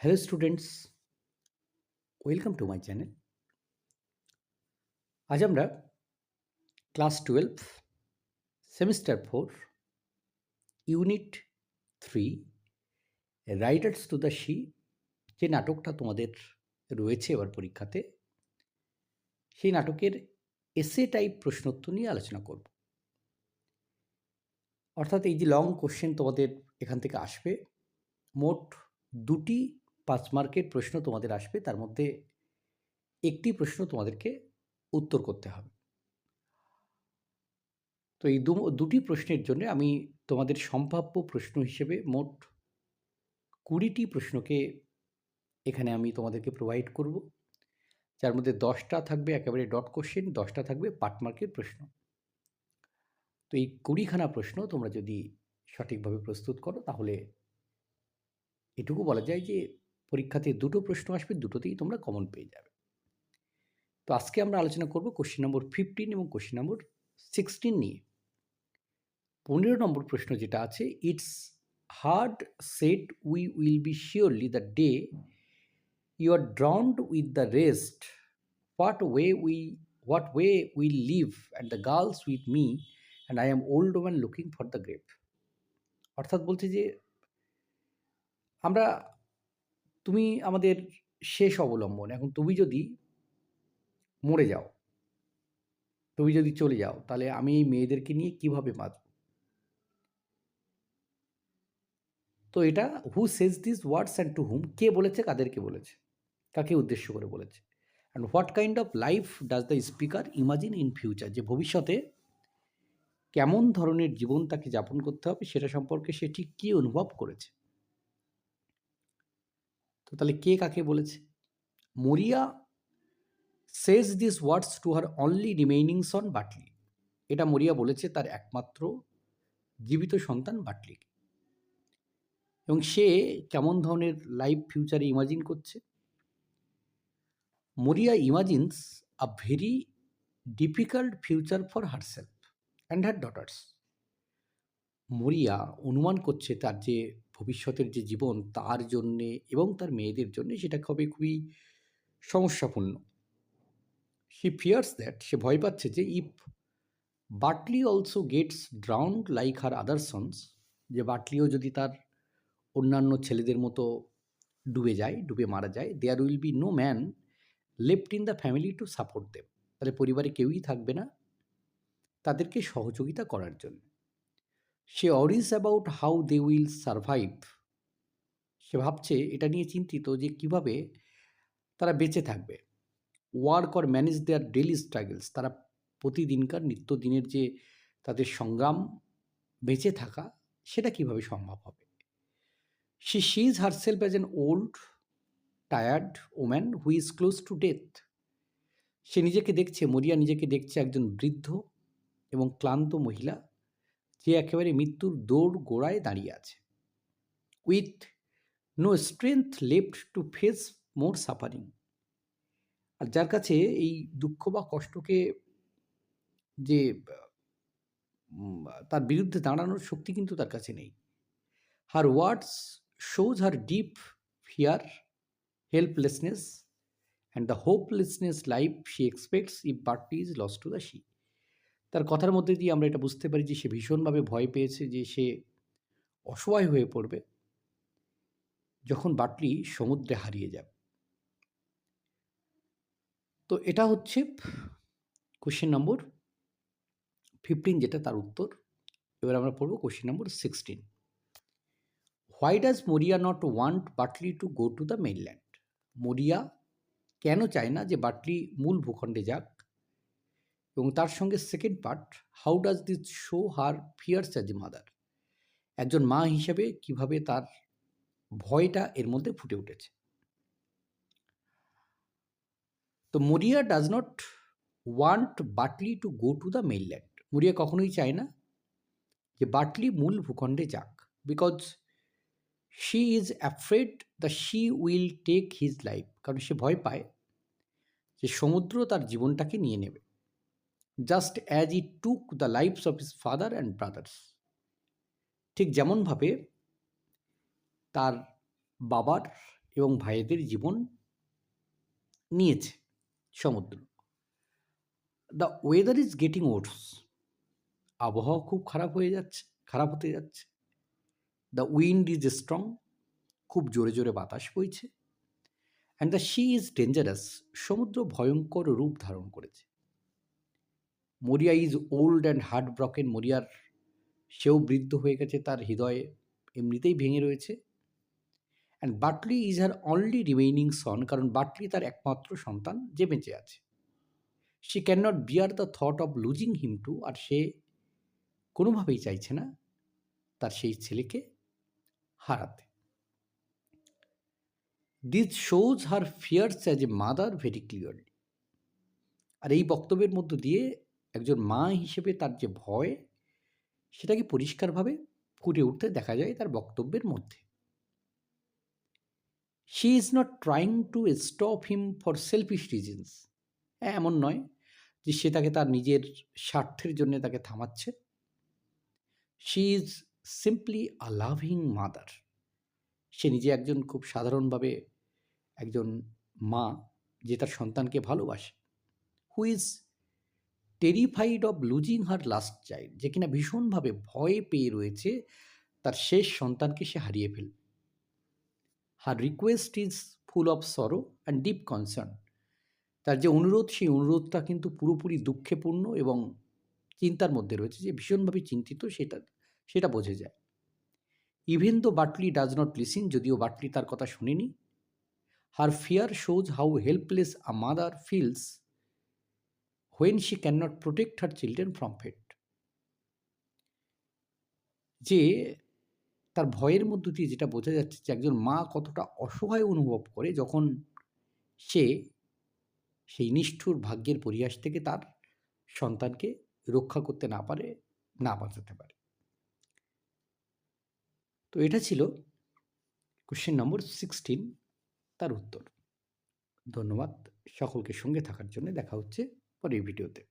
Hello students, welcome to my channel আজ আমরা class twelve semester four unit three riders to the sea যে নাটকটা তোমাদের রয়েছে এবার পরীক্ষাতে সেই নাটকের এসে টাইপ প্রশ্নোত্তর নিয়ে আলোচনা করব। অর্থাৎ এই যে লং কোশ্চেন তোমাদের এখান থেকে আসবে মোট দুটি পাঁচ মার্কের প্রশ্ন তোমাদের আসবে, তার মধ্যে একটি প্রশ্ন তোমাদেরকে উত্তর করতে হবে। তো এই দুটি প্রশ্নের জন্য আমি তোমাদের সম্ভাব্য প্রশ্ন হিসেবে মোট কুড়িটি প্রশ্নকে এখানে আমি তোমাদেরকে প্রোভাইড করব। যার মধ্যে দশটা থাকবে একেবারে ডট কোশ্চেন দশটা থাকবে পাট মার্কের প্রশ্ন। তো এই কুড়িখানা প্রশ্ন তোমরা যদি সঠিকভাবে প্রস্তুত করো, তাহলে এটুকু বলা যায় যে পরীক্ষাতে দুটো প্রশ্ন আসবে, দুটোতেই তোমরা কমন পেয়ে যাবে। তো আজকে আমরা আলোচনা করব কোশ্চেন নম্বর ফিফটিন এবং কোশ্চেন নম্বর সিক্সটিন নিয়ে। পনেরো নম্বর প্রশ্ন যেটা আছে it's hard set we will be surely the day you are drowned with the rest what way we what way will live and the girls with me and I am old woman looking for the grave অর্থাৎ বলছে যে, আমরা তুমি আমাদের শেষ অবলম্বন। এখন তুমি যদি মরে যাও, তুমি যদি চলে যাও, তাহলে আমি এই মেয়েদেরকে নিয়ে কীভাবে বাঁচব? তো এটা who says this words and to whom কে বলেছে, কাদেরকে বলেছে? কাকে উদ্দেশ্য করে বলেছে? And what kind of life does the speaker imagine in future যে ভবিষ্যতে কেমন ধরনের জীবন তাকে যাপন করতে হবে, সেটা সম্পর্কে সে ঠিক কী অনুভব করেছে? তো তাহলে কে কাকে বলেছে? Maurya says this words to her only remaining son Bartley এটা মরিয়া বলেছে তার একমাত্র জীবিত সন্তান বাটলিকে এবং সে কেমন ধরনের লাইফ ফিউচারে ইমাজিন করছে? Maurya imagines a very difficult future for herself and her daughters Maurya অনুমান করছে তার যে ভবিষ্যতের যে জীবন তার জন্যে এবং তার মেয়েদের জন্য সেটা হবে খুবই সমস্যাপূর্ণ। শি ফিয়ার্স দ্যাট সে ভয় পাচ্ছে যে if Bartley also gets drowned like her other sons যে বাটলিও যদি তার অন্যান্য ছেলেদের মতো ডুবে যায়, ডুবে মারা যায় there will be no man left in the family to support them তাহলে পরিবারে কেউই থাকবে না তাদেরকে সহযোগিতা করার জন্য। সে worries about how they will survive. সে ভাবছে এটা নিয়ে চিন্তিত যে কীভাবে তারা বেঁচে থাকবে। Work or manage their daily struggles, তারা প্রতিদিনকার নিত্যদিনের যে তাদের সংগ্রাম, বেঁচে থাকা, সেটা কীভাবে সম্ভব হবে? She sees herself as an old tired woman who is close to death সে নিজেকে দেখছে, মরিয়া নিজেকে দেখছে একজন বৃদ্ধ এবং ক্লান্ত মহিলা যে একেবারে মৃত্যুর দৌড় গোড়ায় দাঁড়িয়ে আছে। With no strength left to face more suffering. আর যার কাছে এই দুঃখ বা কষ্টকে যে তার বিরুদ্ধে দাঁড়ানোর শক্তি কিন্তু তার কাছে নেই। Her words shows her deep fear, helplessness, and the hopelessness life she expects if Bartley is lost to the sea. তার কথার মধ্যে দিয়ে আমরা এটা বুঝতে পারি যে সে ভীষণভাবে ভয় পেয়েছে যে সে অসহায় হয়ে পড়বে। যখন বাটলি সমুদ্রে হারিয়ে যাবে তো এটা হচ্ছে কোশ্চেন নম্বর ফিফটিন যেটা তার উত্তর। এবার আমরা পড়ব question number sixteen why does Maurya not want Bartley to go to the mainland Maurya কেন চায় না যে বাটলি মূল ভূখণ্ডে যাক? এবং তার সঙ্গে second part how does this show her fears as a mother একজন মা হিসেবে কীভাবে তার ভয়টা এর মধ্যে ফুটে উঠেছে? তো Maurya does not want Bartley to go to the mainland Maurya কখনোই চায় না যে বাটলি মূল ভূখণ্ডে যাক because she is afraid the she will take his life কারণ সে ভয় পায় যে সমুদ্র তার জীবনটাকে নিয়ে নেবে। Just as it took the lives of his father and brothers ঠিক যেমনভাবে তার বাবার এবং ভাইদের জীবন নিয়েছে সমুদ্র। The weather is getting worse আবহাওয়া খুব খারাপ হয়ে যাচ্ছে, খারাপ হতে যাচ্ছে। দ্য উইন্ড ইজ স্ট্রং খুব জোরে জোরে বাতাস বইছে। And the sea is dangerous সমুদ্র ভয়ঙ্কর রূপ ধারণ করেছে। Maurya is old and heart broken মরিয়ার সেও বৃদ্ধ হয়ে গেছে, তার হৃদয়ে এমনিতেই ভেঙে রয়েছে। And Bartley is her only remaining son কারণ বাটলি তার একমাত্র সন্তান যে বেঁচে আছে। She can not bear the thought of losing him to আর সে কোনোভাবেই চাইছে না তার সেই ছেলেকে হারাতে। This shows her fears as a mother very clearly আর এই বক্তব্যের মধ্য দিয়ে একজন মা হিসেবে তার যে ভয়, সেটাকে পরিষ্কারভাবে ফুটে উঠতে দেখা যায় তার বক্তব্যের মধ্যে। She is not trying to stop him for selfish reasons এমন নয় যে সে তাকে তার নিজের স্বার্থের জন্য তাকে থামাচ্ছে। She is simply a loving mother সে নিজে একজন খুব সাধারণভাবে একজন মা যে তার সন্তানকে ভালোবাসে। Who is terrified of losing her last child যে কিনা ভীষণভাবে ভয় পেয়ে রয়েছে তার শেষ সন্তানকে সে হারিয়ে ফেলবে her request is full of sorrow and deep concern তার যে অনুরোধ, সেই অনুরোধটা কিন্তু পুরোপুরি দুঃখেপূর্ণ এবং চিন্তার মধ্যে রয়েছে যে ভীষণভাবে চিন্তিত সেটা সেটা বোঝে যায়। Even though বাটলি does not listen যদিও বাটলি তার কথা শুনেনি her fear shows how helpless a mother feels when she can not protect her children from fate যে তার ভয়ের মধ্য দিয়ে যেটা বোঝা যাচ্ছে যে একজন মা কতটা অসহায় অনুভব করে যখন সে সেই নিষ্ঠুর ভাগ্যের পরিহাস থেকে তার সন্তানকে রক্ষা করতে না পারে, না বাঁচাতে পারে। তো এটা ছিল কোশ্চেন নম্বর সিক্সটিন তার উত্তর। ধন্যবাদ সকলকে সঙ্গে থাকার জন্য। দেখা হচ্ছে পরের ভিডিওতে।